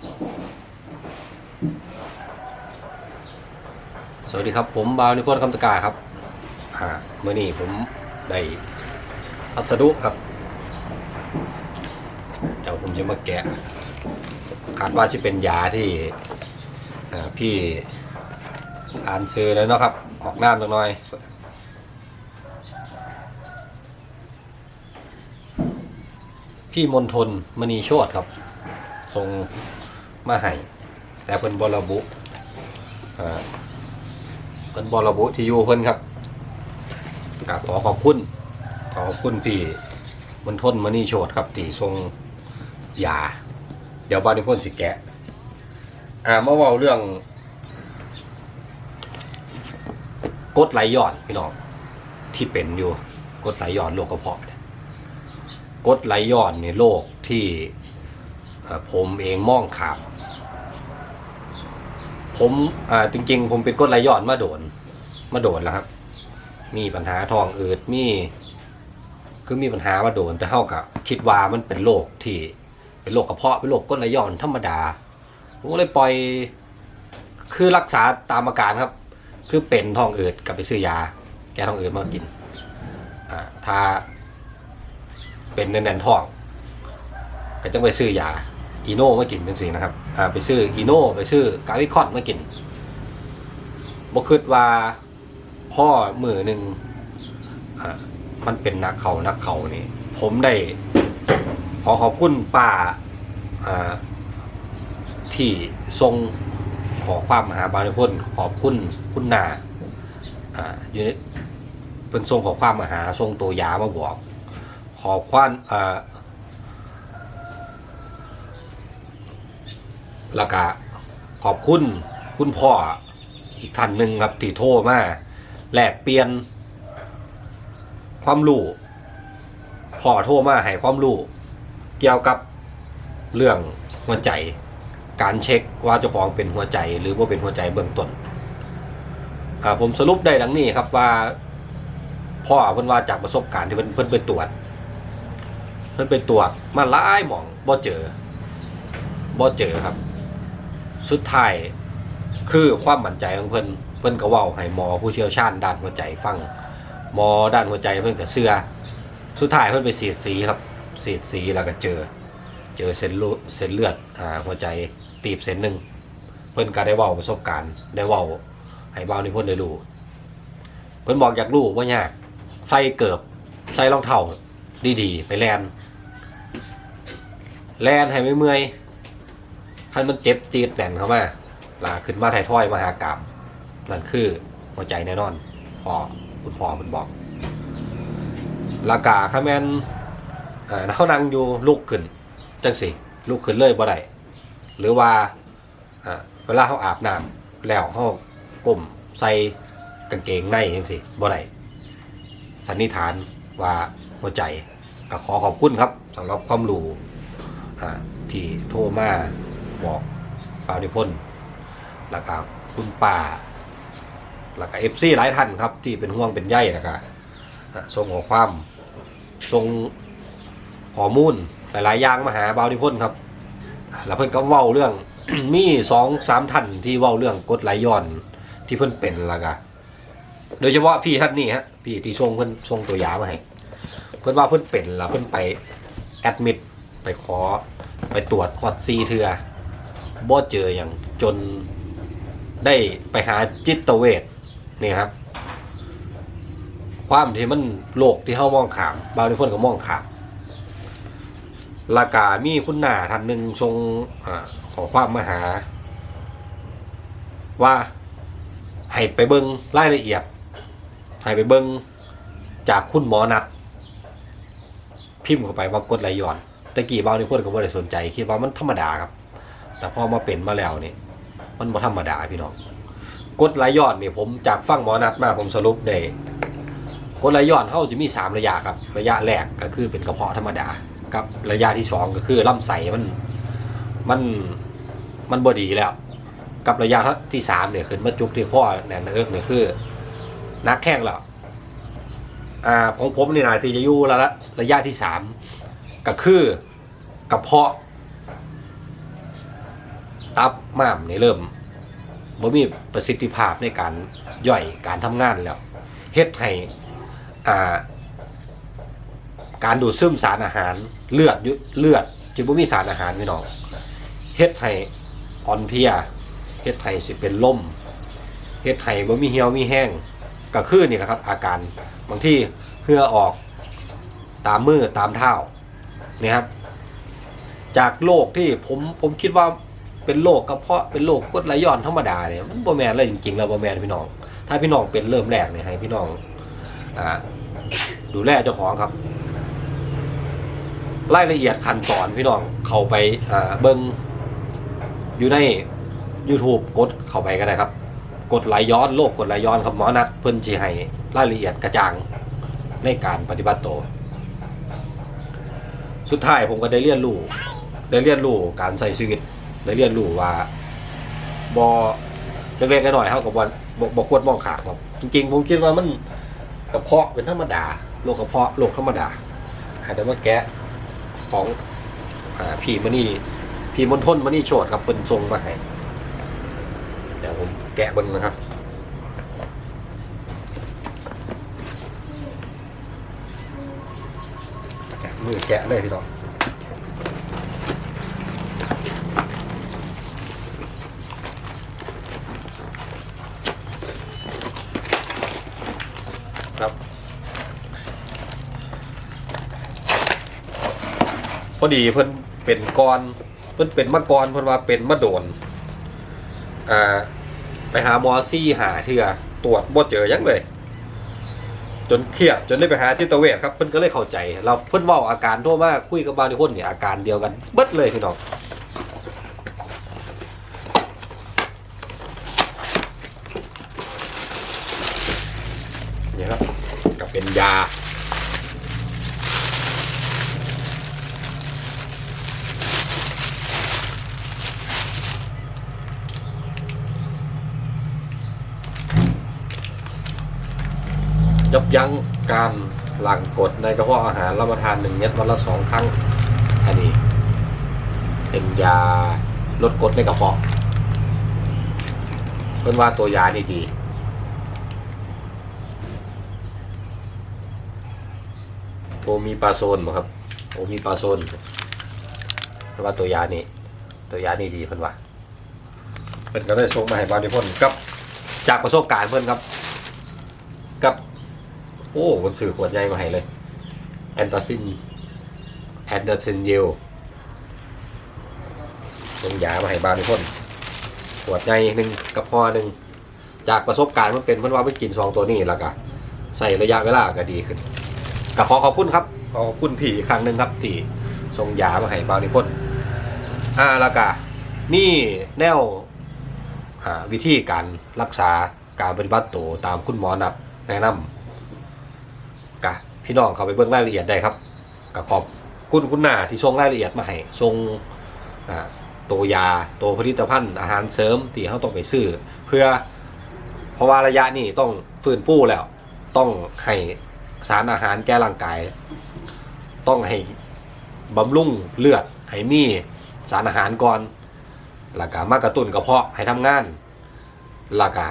สวัสดีครับ ผมบาวนิพนธ์คำตะกาครับ อ่าเมื่อนี้ผมได้พัสดุครับ เดี๋ยวผมจะมาแกะ คาดว่าจะเป็นยาที่อ่าพี่อ่านซื้อแล้วเนาะครับ ออกน้ำตัวน้อยพี่มนทนมณีโชตครับทรง มาให้แต่เพิ่นบระบุเพิ่นบระบุที่อยู่เพิ่นครับก็ขอขอบคุณขอขอบคุณพี่มันทนมณีโชตครับที่ทรงยา เดี๋ยวบ้านนี้พ่นสิแกะ อ่ามาเว้าเรื่องกดไหลย้อนพี่น้องที่เป็นอยู่กดไหลย้อนโรคกระเพาะเนี่ยกดไหลย้อนในโรคที่ผมเองมองขาด ผมอ่าจริง ๆ ผมเป็นกรดไหลย้อนมาโดน มาโดนแล้วครับ มีปัญหาทองอืดมีคือมีปัญหามาโดนแต่เท่ากับคิดว่ามันเป็นโรคที่เป็นโรคกระเพาะเป็นโรคกรดไหลย้อนธรรมดาผมก็เลยปล่อย คือรักษาตามอาการครับ คือเป็นทองอืดกับไปซื้อยา แก้ทองอืดมากินอ่าถ้าเป็นแน่นๆท้อง ก็จะไปซื้อยา อีโน่มากินเป็นสินะครับอ่าไปซื้ออีโน่ไปซื้อกาวิคอนมากินบ่คิดว่าพ่อมือหนึ่งอ่ามันเป็นนักเขานักเขานี่ ผมได้ ขอขอบคุณป้าอ่าที่ทรงขอความมหาบาลพนขอบคุณคุณนาอ่าอยู่ในเป็นทรงขอความมาหาทรงตัวยามาบอก ขอบความอ่า แล้วก็ขอบคุณคุณพ่ออีกท่านหนึ่งครับที่โทรมาแลกเปลี่ยน ความรู้พ่อโทรมาให้ความรู้เกี่ยวกับเรื่องหัวใจ การเช็คว่าเจ้าของเป็นหัวใจ หรือว่าเป็นหัวใจเบื้องต้นผมสรุปได้ดังนี้ครับว่าพ่อเพิ่นว่าจากประสบการณ์ที่เพิ่นเพิ่นไปตรวจ เพิ่นไปตรวจมาหลายหมองบ่เจอบ่เจอครับ สุดท้ายคือความมั่นใจของเพิ่นเพิ่นก็เว้าให้หมอผู้เชี่ยวชาญด้านหัวใจฟังหมอด้านหัวใจเพิ่นก็เชื่อสุดท้ายเพิ่นไปฉีดสีครับฉีดสีแล้วก็เจอ เจอเส้นเลือดเส้นเลือดอ่าหัวใจตีบเส้นหนึ่งเพิ่นก็ได้เว้าประสบการณ์ได้เว้าให้เบานิพนธ์ได้รู้เพิ่นบอกอยากรู้ว่ายากใส่เกือบใส่รองเท้าดีๆไปแลนแลนให้ไม่เมื่อย คันมันเจ็บจีดแน่นเข้ามาลาขึ้นมาไทยถ้อยมหากรรมนั่นคือหัวใจแน่นอนพ่อคุณพ่อมันบอกลากาคาแมนอ่าเขานั่งอยู่ลุกขึ้นจังสิลุกขึ้นเลยบ่ได้หรือว่าเวลาเขาอาบน้ำแล้วเขาก้มใส่กางเกงในจังสิบ่ได้สันนิษฐานว่าหัวใจก็ขอขอบคุณครับสำหรับความรู้อ่ที่โทรมา บอกปานิพนธ์แล้วก็คุณป้าแล้วก็เอฟซีหลายท่านครับ ที่เป็นห่วงเป็นใยแล้วก็อ่าส่งขอความส่งข้อมูลหลายๆอย่างมาหาบาวนิพนธ์ครับ แล้วเพิ่นก็เว้าเรื่อง มีสองสามท่านที่เว้าเรื่องกดไหลย้อนที่เพิ่นเป็นแล้วก็โดยเฉพาะพี่ท่านนี้ฮะพี่ที่ส่งเพิ่นส่งตัวยามาให้เพิ่นว่าเพิ่นเป็นแล้วเพิ่นไปแอดมิดไปขอไปตรวจฮอตซีเทือ บ่เจออย่างจนได้ไปหาจิตเวชนี่ครับ ความที่มันโลกที่เฮามองขามบางทีคนก็มองขามลากามีคุณหน้าท่านหนึ่งทรงอขอความมาหา ว่าให้ไปเบิงรายละเอียดให้ไปเบิงจากคุณหมอนัด พิมพ์เข้าไปว่ากดไหลย้อนตะกี้บางนี่พวกก็บ่ได้สนใจ คิดว่ามันธรรมดาครับ แต่พอมาเป็นมาแล้วนี่มันบ่ธรรมดาพี่น้องกดไหลย้อนนี่ผมจากฟังหมอนัดมาผมสรุปได้กดไหลย้อนเฮาจะมีสามระยะครับ ระยะแรกก็คือเป็นกระเพาะธรรมดา กับระยะที่สองก็คือลำไส้มันมันมันบ่ดีแล้ว กับระยะที่สามเนี่ยขึ้นมาจุกที่ข้อแหนนเอิกเนี่ยคือนักแข้งแล้วอ่าของผมนี่นะที่จะอยู่แล้วละระยะที่สามก็คือกระเพาะ ม้ามนี่เริ่มบ่มีประสิทธิภาพในการย่อยการทำงานแล้วเฮ็ดให้อ่าการดูดซึมสารอาหารเลือดยุเลือดจึงบ่มีสารอาหารพี่น้องเฮ็ดให้อ่อนเพลียเฮ็ดให้สิเป็นลมเฮ็ดให้บ่มีเหี่ยวมีแห้งก็คือนี่แหละครับ อาการบางที่เหื่อออกตามมือตามเท้านี่ครับจากโรคที่ผมผมคิดว่า เป็นโรคกระเพาะเป็นโรคกรดไหลย้อนธรรมดาเนี่ยมันบ่แมนเลยจริงๆแล้วบ่แมนพี่น้อง ถ้าพี่น้องเป็นเริ่มแรกเนี่ยให้พี่น้องอ่าดูแลเจ้าของครับ รายละเอียดขั้นตอนพี่น้องเข้าไปอ่าเบิงอยู่ใน YouTube กดเข้าไปก็ได้ครับ กดไหลย้อนโรคกดไหลย้อนครับหมอนัดเพิ่นสิให้รายละเอียดกระจ่างในการปฏิบัติตัวสุดท้ายผมก็ได้เรียนรู้ได้เรียนรู้การใช้ชีวิต ได้เรียนรู้ว่าบอเล็กๆน้อยๆเท่ากับวันบควรมองขาดครับจริงๆผมคิดว่ามันกระเพาะเป็นธรรมดาโรคกระเพาะโรคธรรมดาอาจจะมาแกะของอ่าพี่มานี่พี่มณฑลมานี่โชดครับเป็นทรงมาให้เดี๋ยวผมแกะเบิ้งนะครับแกะมือแกะเลยพี่น้อง พอดีเพิ่นเป็นกรเพิ่นเป็นมะกรเพิ่นว่าเป็นมะโดนอ่าไปหาหมอซี่หาเถื่อตรวจบ่เจอยังเลย จนเครียดจนได้ไปหาจิตเวชครับเพิ่นก็เลยเข้าใจ เราเพิ่นว้าอาการโทรมาคุยกับบางคนเนี่ยอาการเดียวกันเบิดเลยพี่น้องนี่ครับก็เป็นยา ยับยั้งการหลั่งกรดในกระเพาะอาหารรับประทานหนึ่งเม็ดวันละสองครั้ง อันนี้ เป็นยาลดกรดในกระเพาะ เพิ่อนว่าตัวยานี่ดีโอมีปลาโซนบ่ครับ โอมีปลาโซนเพิ่นว่าตัวยานี่ตัวยานี่ดีเพิ่อนว่าเพิ่นก็ได้ส่งมาให้บาริพ่นกับ จากประสบการณ์เพิ่อนครับ กับ โอ้คนสื่อขวดใหญ่มาให้เลย แอนตาซิน แอนเดอร์ซินเยลลงยามาให้บางคนขวดใหญ่หนึ่งกับพอหนึ่ง จากประสบการณ์มันเป็นมันว่าไม่กินซองตัวนี้แล้วก็ใส่ระยะเวลาก็ดีขึ้นก็ขอขอบคุณครับ ขอขอบคุณพี่อีกครั้งหนึ่งครับที่ส่งยามาให้บางคนอ่าแล้วก็นี่แนววิธีการรักษาการปฏิบัติตัวตามคุณหมอนัดแนะนำ พี่น้องเข้าไปเบิ่งรายละเอียดได้ครับกะขอบคุณคุณหน้าที่ส่งรายละเอียดมาให้ส่งตัวยาตัวผลิตภัณฑ์อาหารเสริมที่เขาต้องไปซื้อ เพื่อเพราะว่าระยะนี้ต้องฟื้นฟูแล้ว ต้องให้สารอาหารแก้ร่างกาย ต้องให้บำรุงเลือดให้มีสารอาหารก่อนแล้วก็มากระตุ้นกระเพาะให้ทำงานแล้วก็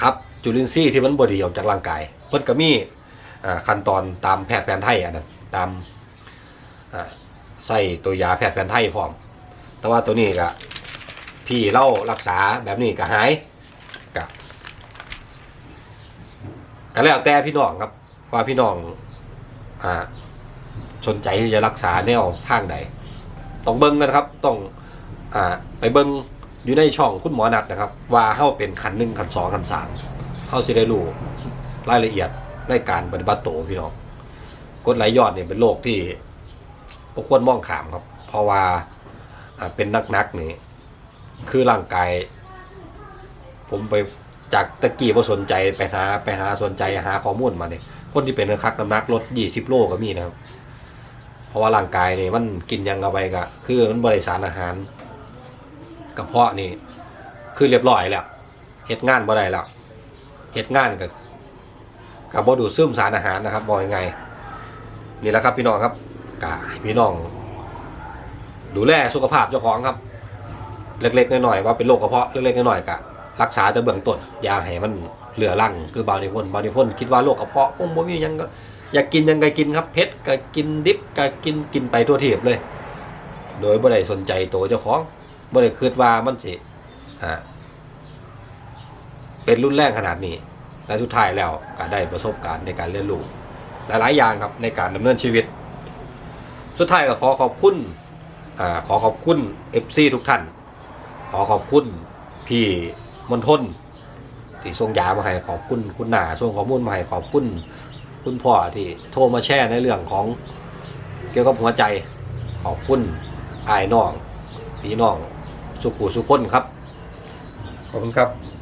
ครับจุลินทรีย์ที่มันบดีออกจากร่างกายเพิ่นก็มี ขั้นตอนตามแพทย์แผนไทยอันนั้นตามใส่ตัวยาแพทย์แผนไทยพร้อม แต่ว่าตัวนี้ก็พี่เล่ารักษาแบบนี้ก็หายกับก็แล้วแต่พี่น้องครับว่าพี่น้องอ่าสนใจที่จะรักษาแนวทางใดต้องเบิ่งกันครับต้องอ่าไปเบิ้งอยู่ในช่องคุณหมอนัดนะครับ ว่าเฮาเป็นขันหนึ่งขันสองขันสามเฮาสิได้รู้รายละเอียด ในการปฏิบัติโตพี่น้องกรดไหลยอนเนี่ยเป็นโรคที่บ่ควรมองขามครับ เพราะว่าเป็นนักๆนี่คือร่างกาย ผมไปจากตะกี้บ่สนใจไปหาไปหาสนใจหาข้อมูลมาเนี่ยคนที่เป็นคักน้ำหนักลด20โลก็มีนะครับ เพราะว่าร่างกายเนี่ยมันกินยังเอาไปก็คือมันบริสารอาหารกระเพาะนี่คือเรียบร้อยแล้วเฮ็ดงานบ่ได้แล้วเฮ็ดงานก็ กับบ่ดูดซึมสารอาหารนะครับบอกยังไงนี่แหละครับพี่น้องครับกะให้พี่น้อง ดูแลสุขภาพเจ้าของครับ เล็กๆน้อยๆว่าเป็นโรคกระเพาะเล็กๆน้อยๆกะรักษาแต่เบื้องต้นยาให้มันเหลือรังคือบางทีพ่นบางทีพ่นคิดว่าโรคกระเพาะผมบ่มียังก็อยากกินยังก็กินครับเผ็ดก็กินดิบก็กินกินไปทั่วทีบเลย โดยบ่ได้สนใจตัวเจ้าของบ่ได้คิดว่ามันสิอ่าเป็นรุนแรงขนาดนี้ และสุดท้ายแล้วก็ได้ประสบการณ์ในการเรียนรู้หลายๆอย่างครับในการดำเนินชีวิต สุดท้ายก็ขอขอบคุณอขอขอบคุณ FC ทุกท่าน ขอขอบคุณพี่มนทนที่ส่งยามาให้ขอบคุณคุณหนาส่งข้อมูลมาให้ขอบคุณคุณพ่อที่โทรมาแชร์ในเรื่องของเกี่ยวกับหัวใจ ขอบคุณอายน้องพี่น้องสุขุสุขคนครับ ขอบคุณครับ